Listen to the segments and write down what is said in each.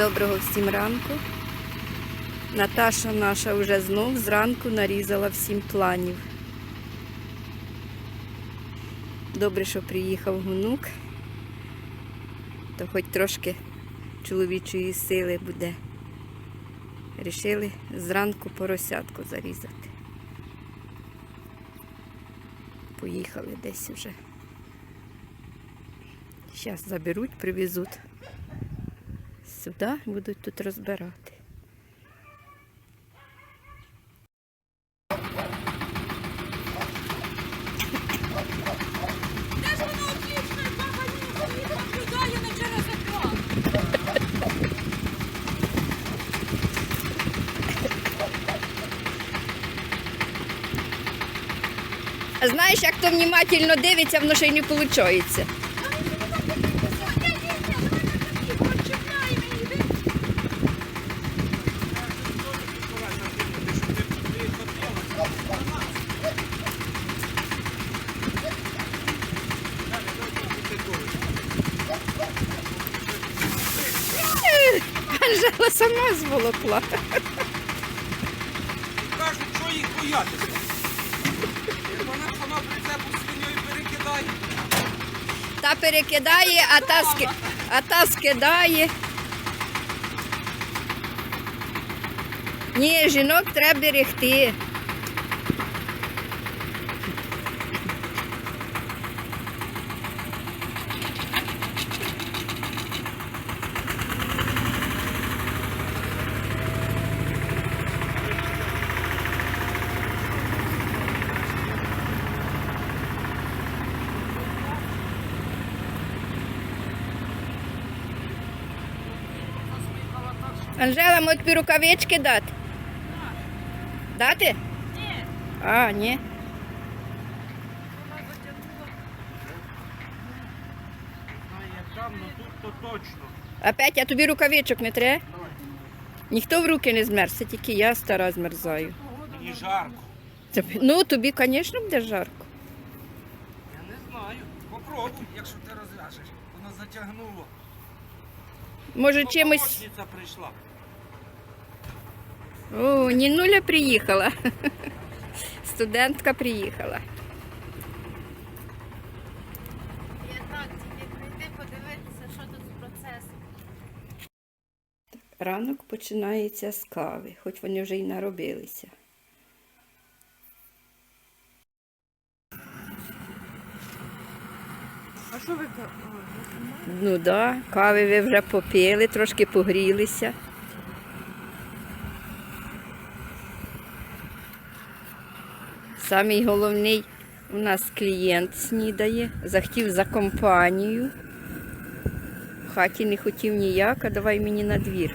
Доброго всім ранку. Наташа наша вже знов зранку нарізала всім планів. Добре, що приїхав гунук, то хоч трошки чоловічої сили буде. Рішили зранку поросятку зарізати. Поїхали десь вже. Зараз заберуть, привезуть сюди, будуть тут розбирати. Знаєш, як то внімательно дивиться, воно ще й не виходить. Анжела сама зволокла. Кажуть, що їх боятися. Вона сама прицепу свиньою перекидає. Та перекидає, а та, ски... а та скидає. Ні, жінок треба берегти. Анжела, може тобі рукавички дати? Дати? Ні. А, ні. Там, ну тут то точно. Опять, а тобі рукавичок не треба? Ніхто в руки не змерз, це тільки я стара змерзаю. Мені жарко. Це- Ну, тобі, звісно, буде жарко. Я не знаю. Попробуй, якщо ти розв'яжеш. Воно затягнуло. Може, чимось. помощниця прийшла. О, Нінуля приїхала. Студентка приїхала. Я так тільки прийти подивитися, що тут з процесом. Ранок починається з кави, хоч вони вже й наробилися. А що ви Ну так, да, кави ви вже попили, трошки погрілися. Самий головний у нас клієнт снідає, захотів за компанію. В хаті не хотів ніяк, а давай мені на двір.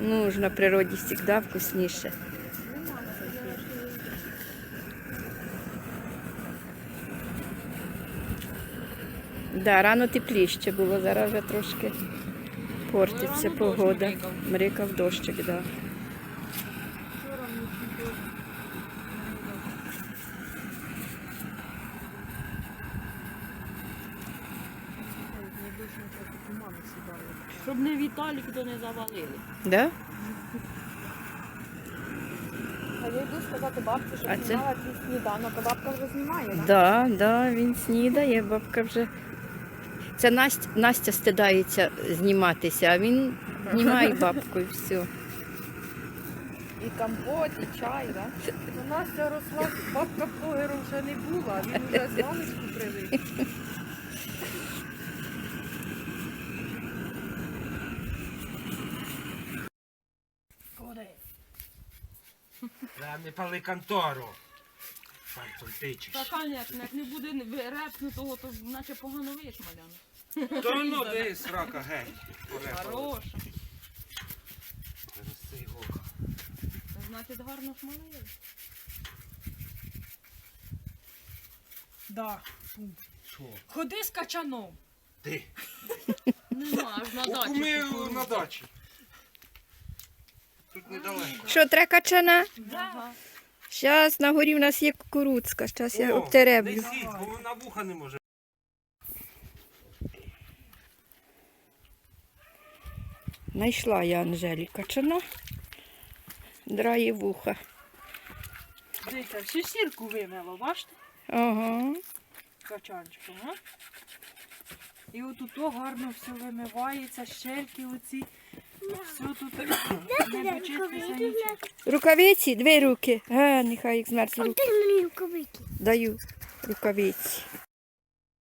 Ну ж на природі завжди вкусніше. Да, рано тепліше було, зараз вже трошки портиться погода. Мрикав дощик, да. Щоб не Віталік то не завалили. Да? А я йду сказати бабці, що А це? знімала твій сніданок, а бабка вже знімає, так? Да, да, він снідає, бабка вже. Це Настя, Настя стидається зніматися, а він знімає бабку і все. І компот, і чай, так? У нас ця росла, бабка блогером вже не була, він вже з мамочку привик. Да, не пали контору. Пальцем тичеш. Та, звісно, як не буде репнутого, то наче погано виєш, Маляна. То ну де срака геть. Хороша. Роси його. Це значить гарно шмалили. Да. Що? Ходи з качаном. Ти? Нема, аж на дачі. кукурудза. на дачі. Тут недалеко. Що, треба качана? Зараз на горі в нас є кукурудзка, зараз я О, обтереблю. Несіть, бо вона вуха не може. Найшла я Анжелі качана. Драє вуха. Дивіться, всю сірку вимило, бачите? Ага. Качанчиком, а? І отут о гарно все вимивається, щельки оці. Все тут не дочиститься нічого. Рукавиці, дві руки. А, нехай їх змерзли руки. Ти мені рукавики. Даю рукавиці.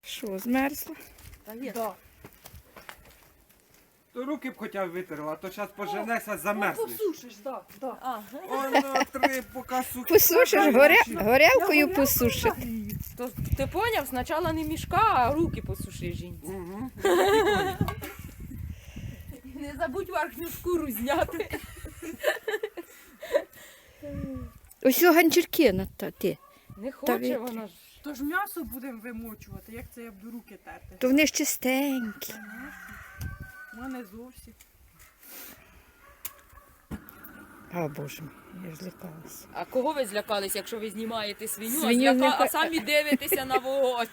Що, змерзла? Та є. Да. То руки б хоча б витерла, а то зараз поженеся, Ну, замерзнеш. посушиш, так, так. А, Воно три поки сухі. Посушиш, горя... горялкою посушиш. то ти поняв, спочатку не мішка, а руки посуши жінці. Угу. Не забудь верхню шкуру зняти. Ось ганчірки на та ти. Не хоче ви- вона ж. Тож м'ясо будемо вимочувати, як це я буду руки терти. То вони ж чистенькі. У мене зовсім. А, боже мій, я ж злякалася. А кого ви злякались, якщо ви знімаєте свиню, Свиню а, зляка... не хо- а самі дивитеся на вогонь?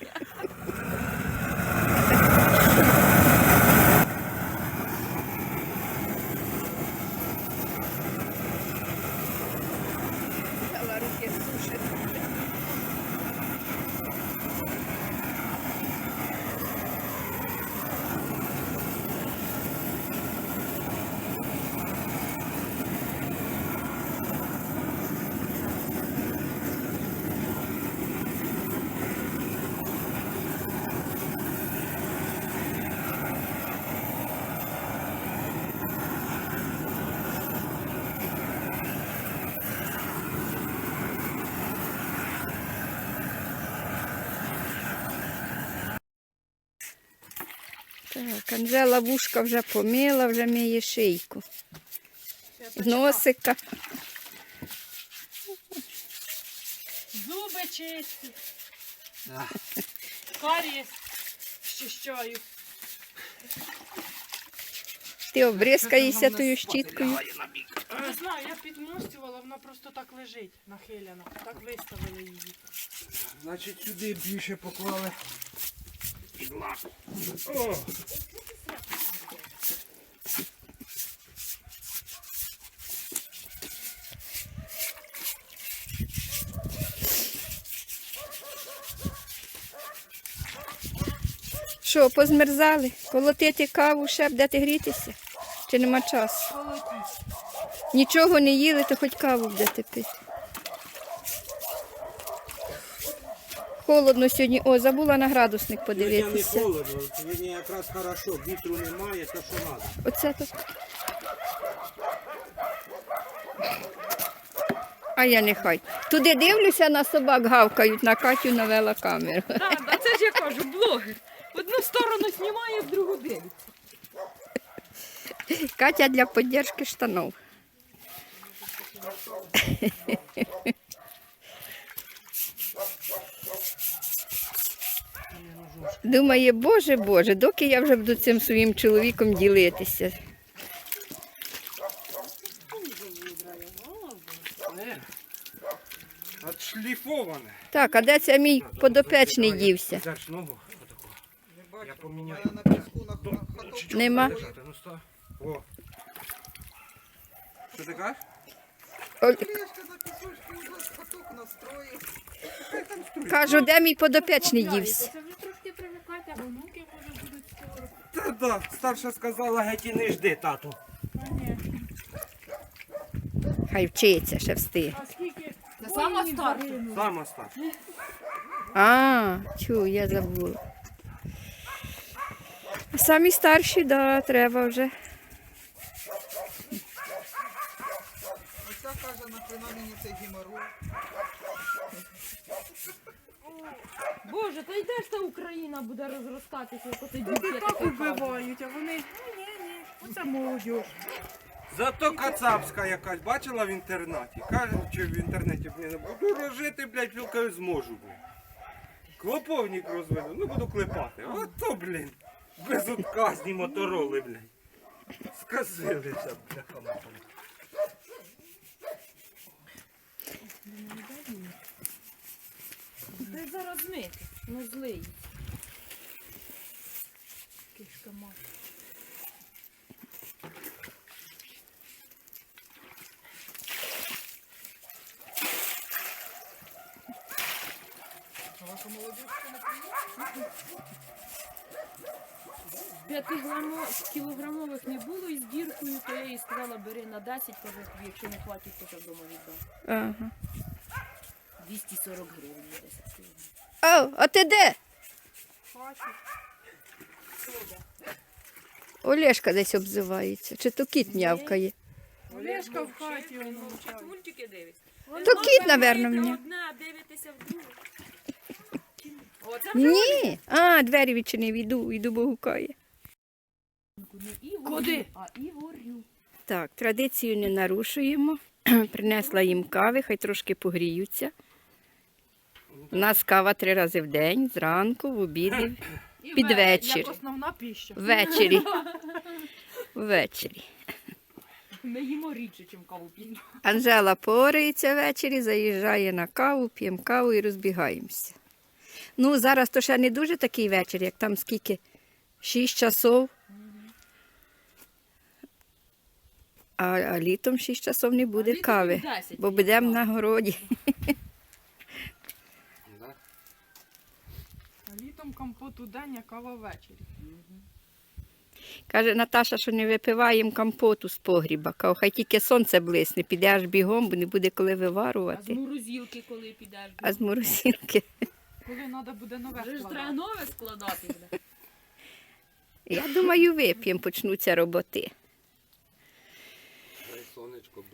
Анжела вушка вже помила, вже миє шийку. Носика. Зуби чисті. Карієс щищаю. Ти обрізкаєшся тою щіткою. Не знаю, я підмостювала, вона просто так лежить нахилена. Так виставили її. Значить, сюди більше поклали. Під. О! Що, позмерзали? Колотити каву, ще будете грітися? Чи нема часу? Нічого не їли, то хоч каву будете пити. Холодно сьогодні. О, забула на градусник подивитися. Сьогодні не холодно, сьогодні якраз хорошо, вітру немає, то що треба. Оце то. А я нехай. Туди дивлюся, на собак гавкають, на Катю навела камеру. Так, а це ж я кажу, блогер. Одну сторону знімає, в другу дивиться. Катя для підтримки штанов. Думає, боже, боже, доки я вже буду цим своїм чоловіком ділитися. Отшліфоване. Так, а де це мій подопечний дівся? Зараз ногу. отаку. Я поміняю. Нема. Лежати, ну ста. О. Що ти кажеш? Оль- Кажу, де мій подопечний дівся? Це ви трошки привикайте, а внуки може будуть скоро. Та да, старша сказала, геть і не жди, тату. Хай вчиться, ще встиг. А скільки? Це сама старша. Сама старша. А, чу, я забула. Самі старші, да, треба вже. Оця каже, нахрена мені цей геморрой. Боже, та йде ж та Україна буде розростатися, як оце дівки так убивають, а вони. Ні-ні, оце молодь. Зато кацапська якась бачила в інтернеті. Каже, чи в інтернеті блін, буду рожити, блядь, пілкою зможу, блядь. Клоповник розведу, ну буду клепати. Ото, блін. Безотказні мотороли, блядь. Сказилися, бляха мати. Ти зараз мити, ну злий. Кишка мати. А ваша молодежка на П'ятикілограмових не було із діркою, то я їй сказала, бери на 10, кажу, якщо не хватить, то я вдома віддам. Ага. 240 гривень на 10 кілограмів. О, а ти де? Олешка десь обзивається. Чи то кіт м'явкає? Олешка в хаті. воно. Мультики дивиться. То кіт, напевно, мені. В. Оце Ні. А, двері відчинив, іду, іду, бо гукає. Куди? А Ігорю. Так, традицію не нарушуємо. Принесла їм кави, хай трошки погріються. У нас кава три рази в день, зранку, в обіді, І Під вечір. Як основна піща. ввечері. Ввечері. Ми їмо рідше, ніж каву п'ємо. Анжела порається ввечері, заїжджає на каву, п'ємо каву і розбігаємося. Ну, зараз то ще не дуже такий вечір, як там скільки? Шість часов. А, а літом шість часов не буде літом кави, 10 бо будемо на городі. А Літом компот у день, а кава ввечері. Каже Наташа, що не випиваємо компоту з погріба. Каже, хай тільки сонце блисне, піде аж бігом, бо не буде коли виварувати. А з морозилки, коли підеш. А з морозилки. Коли треба буде нове Вже ж треба нове складати. Я думаю, вип'ємо, почнуться роботи.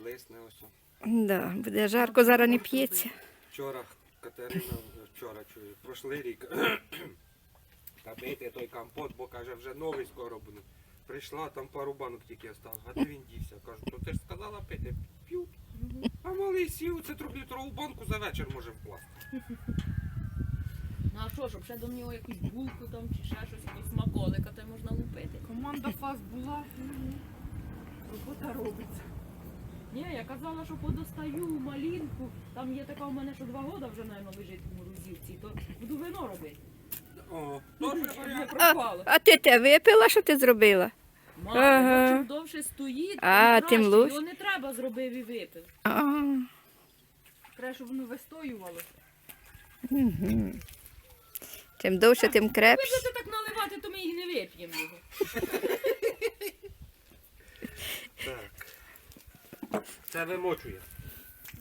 Блисне ось. Да, буде жарко, зараз не п'ється. Вчора Катерина, вчора чую, прошлий рік. Та пийте той компот, бо каже, вже новий скоро буде. Прийшла, там пару банок тільки осталось. А де він дівся? Кажу, то ти ж сказала пити, п'ють. А малий сів, це трьохлітрову банку за вечір може вкласти. Ну а що, щоб ще до нього якусь булку там чи ще щось, якусь смаколика, то й можна лупити. Команда фаз була. Робота робиться. Ні, я казала, що подостаю малинку. Там є така у мене, що два роки вже, мабуть, лежить в морозилці, то буду вино робити. О, добре не пропало. А ти те випила, що ти зробила? Мама, Ага. чим довше стоїть, А, тим краще. Його не треба зробив і випив. А, Треба, щоб воно вистоювалося. угу. Чим довше, тим Ви крепше. будете так наливати, то ми і не вип'ємо його. Так. Це вимочує.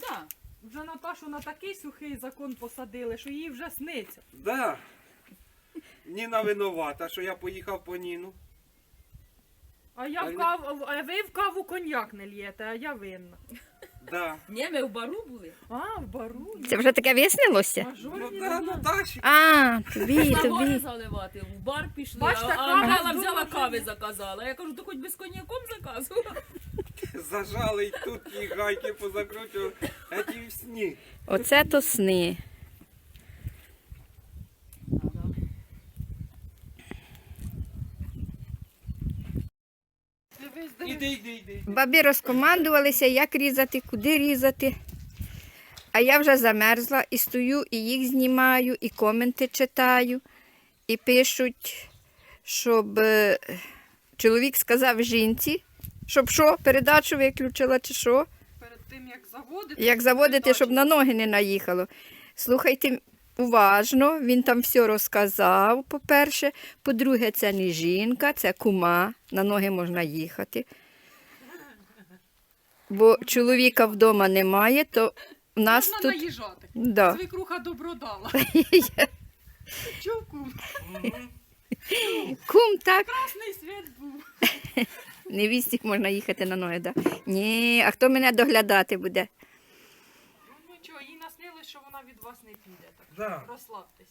Да. Вже Наташу на такий сухий закон посадили, що їй вже сниться. Да. Ніна винувата, що я поїхав по Ніну. А я в каву, а ви в каву коньяк не л'єте, а я винна. Да. Ні, ми в бару були. А, в бару. Це вже таке вияснилося? Ну да, Наташі. А, тобі, Нагори тобі. заливати, в бар пішли, Бачите, а кава дуже взяла кави заказала. Я кажу, то хоч без коньяком заказувала. Зажали й тут ті гайки позакручували. А ті в сні. Оце то сни. Іди, іди, іди. Бабі розкомандувалися, як різати, куди різати. А я вже замерзла і стою, і їх знімаю, і коменти читаю, і пишуть, щоб е, чоловік сказав жінці, щоб що, передачу виключила чи що. Перед тим, як заводити. Як заводити, щоб на ноги не наїхало. Слухайте уважно, він там все розказав, по-перше. По-друге, це не жінка, це кума, на ноги можна їхати. Бо чоловіка вдома немає, то в нас Можна тут. наїжджати. Да. Свекруха добро дала. Чуку, Кум так, красний світ був. невісті можна їхати на ноги. Да? Ні, а хто мене доглядати буде? Ну нічого, їй наснилось, що вона від вас не піде. Так Да. розслабтесь.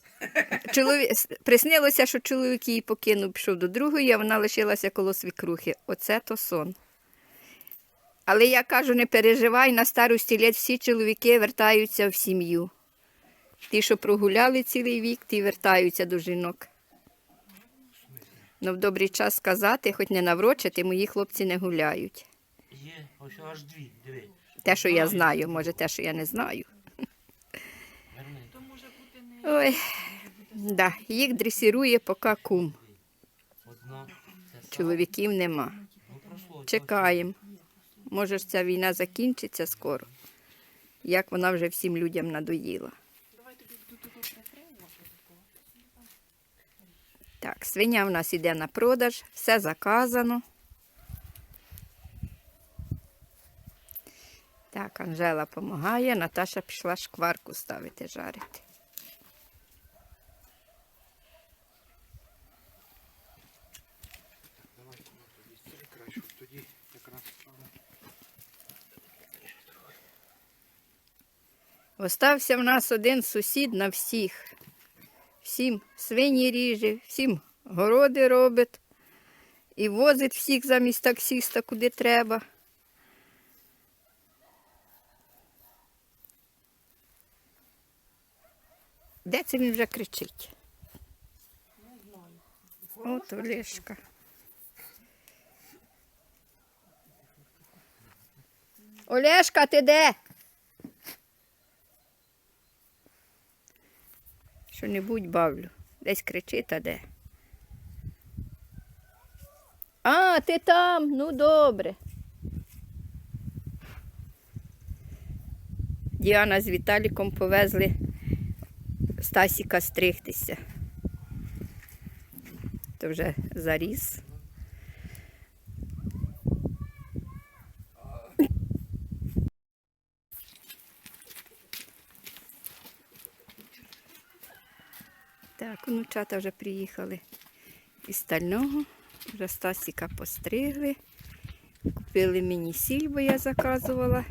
Чолові... Приснилося, що чоловік її покинув, пішов до другої, а вона лишилася коло свікрухи. Оце то сон. Але я кажу, не переживай, на старості літ всі чоловіки вертаються в сім'ю. Ті, що прогуляли цілий вік, ті вертаються до жінок. Ну, в добрий час сказати, хоч не наврочити, мої хлопці не гуляють. Є, ось аж дві, диви. Те, що я знаю, може, те, що я не знаю. Ой, да, їх дресирує поки кум. Чоловіків нема. Ну. Чекаємо. Може ж ця війна закінчиться скоро. Як вона вже всім людям надоїла. Так, свиня в нас іде на продаж, все заказано. Так, Анжела допомагає, Наташа пішла шкварку ставити жарити. Остався в нас один сусід на всіх. Всім свині ріже, всім городи робить і возить всіх замість таксіста, куди треба. Де це він вже кричить? От Олешка. Олешка, ти де? Що-небудь бавлю. Десь кричить, а де? А, ти там, ну добре. Діана з Віталіком повезли Стасіка стригтися. То вже заріс. Так, внучата вже приїхали із стального. Вже Стасіка постригли. Купили мені сіль, бо я заказувала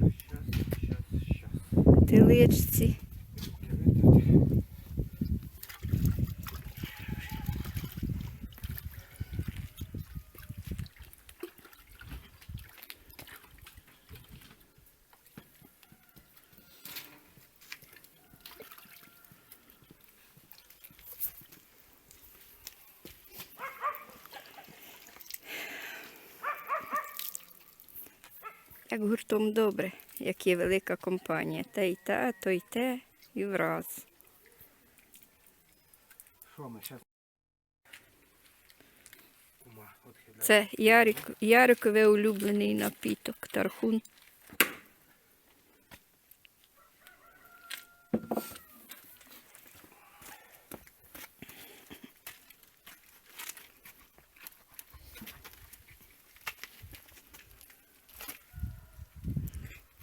Щас, Як гуртом добре, як є велика компанія. Та й та, то й те, і враз. Що ми зараз? Це Ярик, Ярикове улюблений напіток, тархун.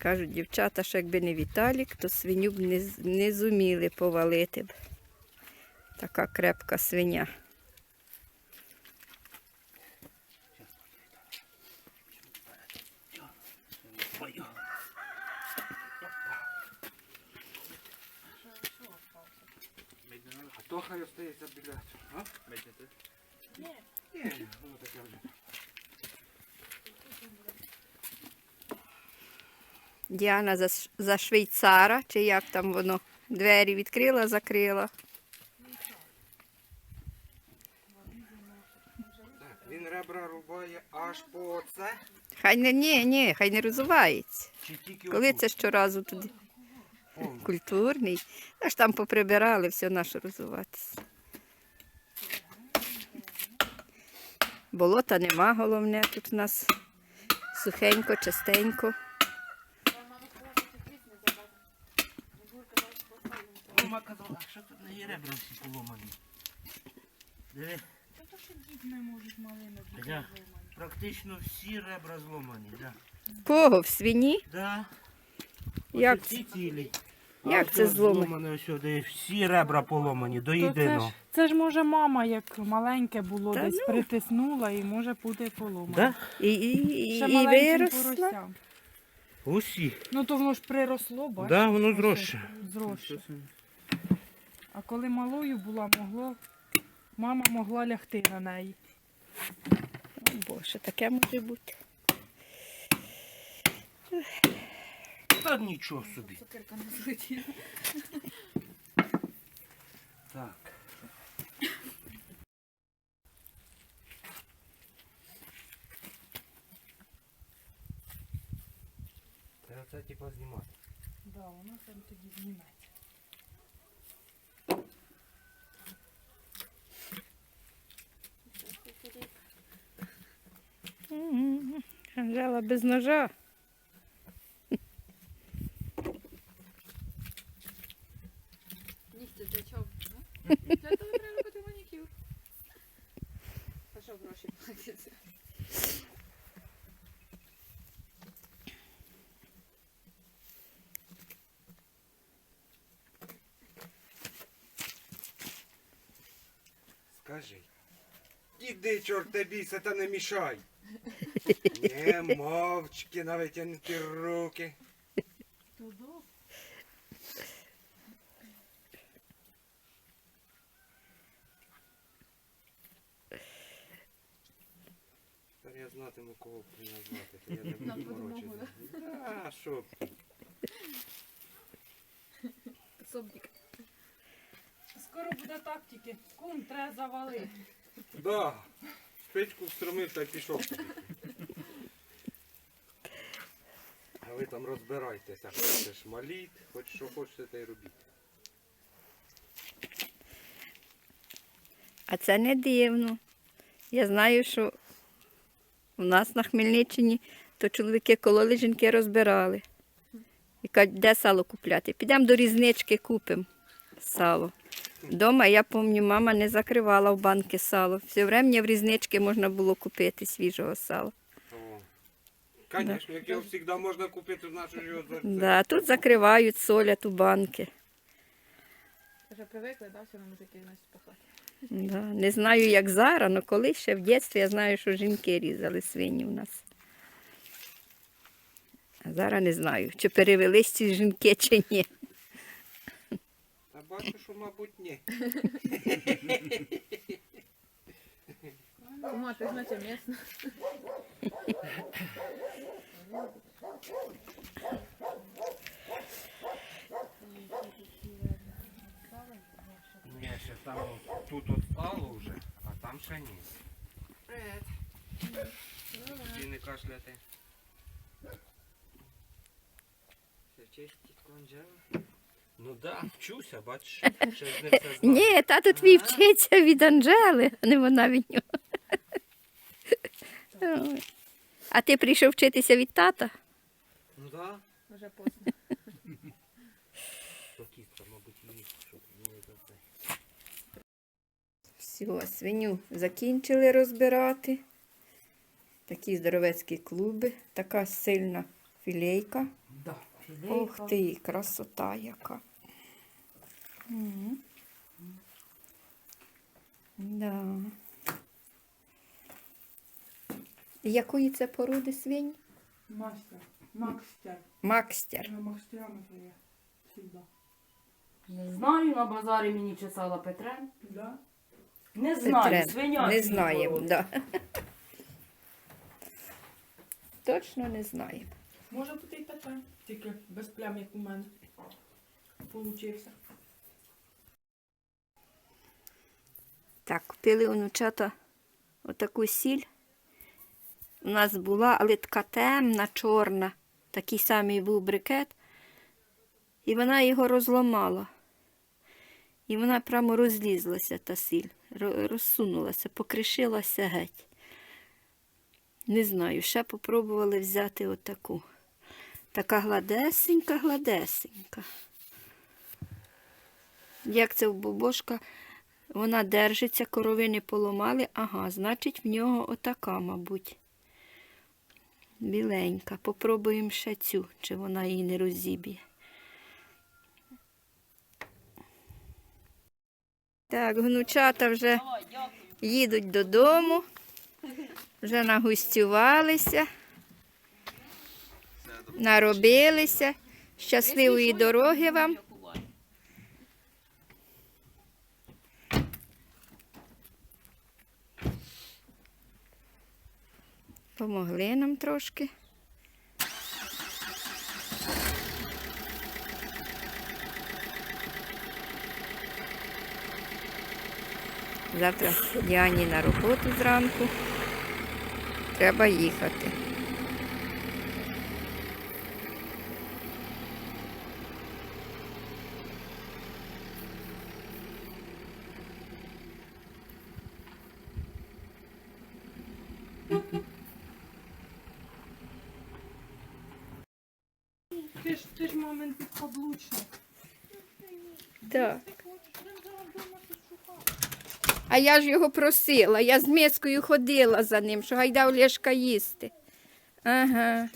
Кажуть, дівчата, що якби не Віталік, то свиню б не, не зуміли повалити б. Така крепка свиня. А то хай остається біля. А? Ні. Ні, воно таке вже. Діана за, за швейцара, чи як там воно, двері відкрила, закрила. Він ребра рубає аж по це. Хай не ні, ні, хай не розувається. Чи тільки Коли отут? це щоразу туди Повністю. культурний. Аж там поприбирали, все наше розуватися. Болота нема, головне, тут у нас сухенько, чистенько. Мама казала, що тут не є ребра всі поломані. Диви. Не можуть малини Да. Практично всі ребра зломані, да. Кого в свині? Да. Як Ось ці цілі. Як А це ось? Зломане ось сюди, всі ребра поломані, до То це, ж, це ж може мама, як маленьке було, Та десь ну. притиснула і може бути поломана. Да? І, і, Ще і, маленьким виросла. поросям. Усі. Ну то воно ж приросло, бачиш? Да, воно зросше. Зросше. А коли малою була, могло, мама могла лягти на неї. О, Боже, таке може бути. Та нічого собі. Цукерка не злетіла. Так. Треба це типу знімати. Да, вона там тоді зніметься. Анжела без ножа. Нігті для чого? Для того треба робити манікюр. А що гроші платяться? Скажи. Іди, чорта бійся, та не мішай. Не мовчки на витягнуті руки. Тепер я знатиму, кого назвати, то я не буду морочити. А, що? Скоро буде так тільки. Кум треба завалити. Да. Спичку встромив та й пішов. А ви там розбирайтеся, хочеш маліть, хоч що хочете, та й робіть. А це не дивно. Я знаю, що у нас на Хмельниччині то чоловіки кололи, жінки розбирали. І кажуть, де сало купляти? Підемо до різнички купимо сало. Дома, я пам'ятаю, мама не закривала в банки сало. Все время в різнички можна було купити свіжого сала. Звісно, як його завжди можна купити, значить його за це. Да, тут закривають, солять у банки. Вже привикли, да, все на мужики нас пахати. Да. Не знаю, як зараз, але колись ще в дитинстві я знаю, що жінки різали свині у нас. А зараз не знаю, чи перевелись ці жінки, чи ні. Та бачу, що, мабуть, ні. Кума, ти значить місно. Ні, ще там тут от стало вже, а там ще ні. Привет. Чи не кашляти? Ну да, вчуся, бачиш, ще ж не все знаю. Ні, тато твій вчиться від Анжели, а не вона від нього. А ти прийшов вчитися від тата? Ну да. Вже поздно. Все, свиню закінчили розбирати. Такі здоровецькі клуби, така сильна філейка. Да. Ух ти, красота яка. Мгм. Да. Якої це породи свинь? Мастер. Макстер. Макстер. Я мастерами то є. Всегда. Не знаю, на базарі мені чесала Петрен. Да? Не знаю, Петрен. свиня. Не знаємо, да. Точно не знаємо. Може бути і Петра. Тільки без плям, як у мене. Получився. Так, купили онучата отаку сіль. У нас була, але така темна, чорна. Такий самий був брикет. І вона його розламала. І вона прямо розлізлася, та сіль, розсунулася, покришилася геть. Не знаю, ще попробували взяти отаку. Така гладесенька, гладесенька. Як це в бобошка вона держиться, коровини поламали, ага, значить в нього отака, мабуть. Біленька. Попробуємо ще цю, чи вона її не розіб'є. Так, гнучата вже їдуть додому, вже нагустювалися, наробилися. Щасливої дороги вам. Помогли нам трошки. Завтра Діані на роботу зранку. Треба їхати. Ти момент підкаблучник. Так. А я ж його просила, я з мискою ходила за ним, що гайда Олєшка їсти. Ага.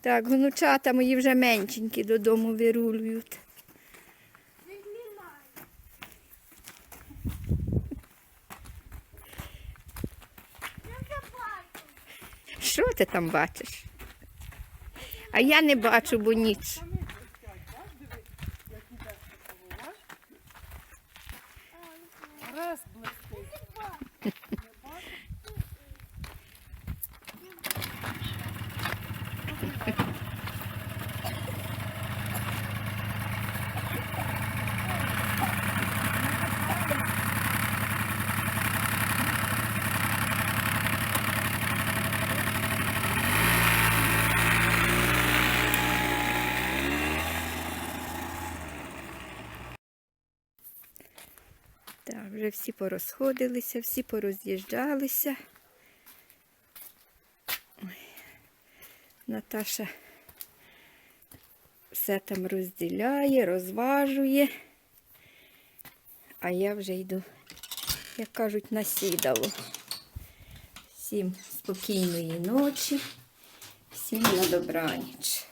Так, гнучата мої вже меншенькі додому вирулюють. Що ти там бачиш? А я не бачу, бо ніч. Раз блистить. Так, вже всі порозходилися, всі пороз'їжджалися. Наташа все там розділяє, розважує. А я вже йду, як кажуть, на сідало. Всім спокійної ночі, всім на добраніч.